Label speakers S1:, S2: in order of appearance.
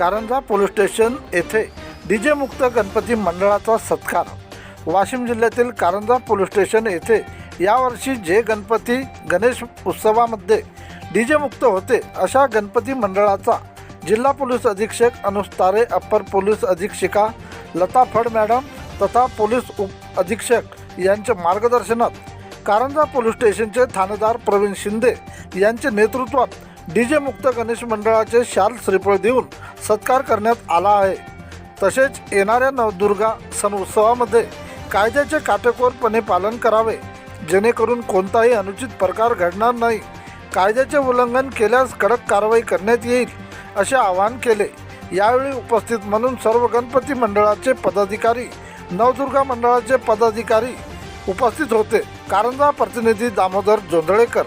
S1: Karanja police station येथे DJ मुक्त गणपती मंडळाचा सत्कार. वाशिम जिल्ह्यातील कारंजा पोलीस स्टेशन येथे यावर्षी जे गणपती गणेश उत्सवामध्ये डीजे मुक्त होते अशा गणपती मंडळाचा जिल्हा पोलीस अधीक्षक अनुज तारे अप्पर पोलीस अधीक्षिका लता फड मॅडम तथा पोलीस उप अधीक्षक यांच्या मार्गदर्शनात कारंजा पोलीस स्टेशनचे ठाणेदार प्रवीण शिंदे यांच्या नेतृत्वात डीजे मुक्त गणेश मंडळाचे शाल श्रीफळ देऊन सत्कार करण्यात आला आहे. तसेच येणाऱ्या नवदुर्गा सण उत्सवामध्ये कायद्याचे काटेकोरपणे पालन करावे जेणेकरून कोणताही अनुचित प्रकार घडणार नाही. कायद्याचे उल्लंघन केल्यास कडक कारवाई करण्यात येईल असे आवाहन केले. यावेळी उपस्थित म्हणून सर्व गणपती मंडळाचे पदाधिकारी नवदुर्गा मंडळाचे पदाधिकारी उपस्थित होते. कारंजा प्रतिनिधी दामोदर जोंधळेकर.